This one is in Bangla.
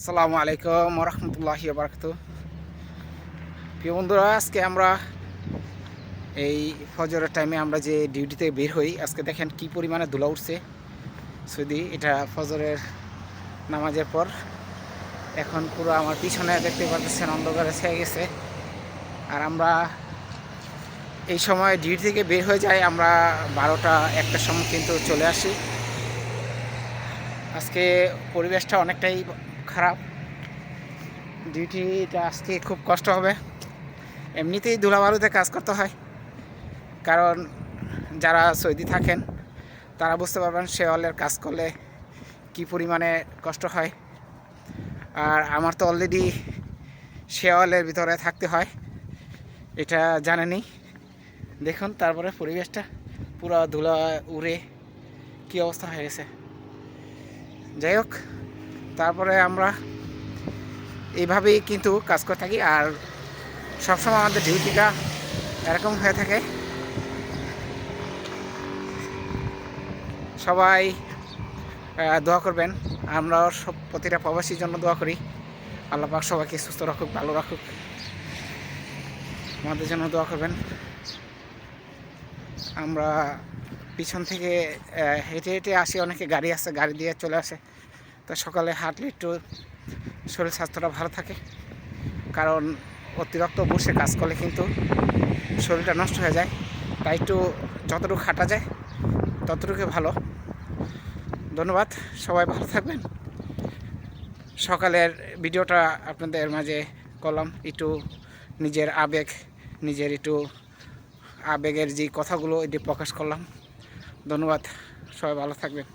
আসসালামু আলাইকুম রহমতুল্লাহি প্রিয় বন্ধুরা, আজকে আমরা এই ফজরের টাইমে আমরা যে ডিউটিতে বের হই, আজকে দেখেন কি পরিমাণে ধুলা উঠছে। যদি এটা ফজরের নামাজের পর। এখন পুরো আমার পিছনে দেখতে পাচ্ছেন অন্ধকারে ছেয়ে গেছে। আর আমরা এই সময় ডিউটি থেকে বের হয়ে যাই, আমরা বারোটা, একটার সময় কিন্তু চলে আসি। আজকে পরিবেশটা অনেকটাই খারাপ। ডিউটিটা আজকে খুব কষ্ট হবে। এমনিতেই ধুলাবালুতে কাজ করতে হয়। কারণ যারা সৌদি থাকেন, তারা বুঝতে পারবেন শেওয়ালের কাজ করলে কি পরিমাণে কষ্ট হয়। আর আমার তো অলরেডি শেওয়ালের ভিতরে থাকতে হয়। এটা জানেনি দেখুন তারপরে পরিবেশটা। পুরো ধুলা উড়ে কী অবস্থা হয়ে গেছে। যাই হোক তারপরে আমরা এইভাবেই কিন্তু কাজ করে থাকি আর সবসময় আমাদের ডিউটিটা এরকম হয়ে থাকে। সবাই দোয়া করবেন। আমরাও সব প্রতিটা প্রবাসীর জন্য দোয়া করি। আল্লাহ পাক সবাইকে সুস্থ রাখুক, ভালো রাখুক। আমাদের জন্য দোয়া করবেন। আমরা পিছন থেকে হেঁটে হেঁটে আসি, অনেকে গাড়ি আসে গাড়ি দিয়ে চলে আসে। তো সকালে হাঁটলে একটু শরীর স্বাস্থ্যটা ভালো থাকে। কারণ অতিরিক্ত বসে কাজ করলে কিন্তু শরীরটা নষ্ট হয়ে যায়। তাই একটু যতটুকু হাঁটা যায় ততটুকু ভালো। ধন্যবাদ, সবাই ভালো থাকবেন। সকালের ভিডিওটা আপনাদের মাঝে করলাম, একটু নিজের আবেগ, নিজের একটু আবেগের যে কথাগুলো এটি প্রকাশ করলাম। ধন্যবাদ, সবাই ভালো থাকবেন।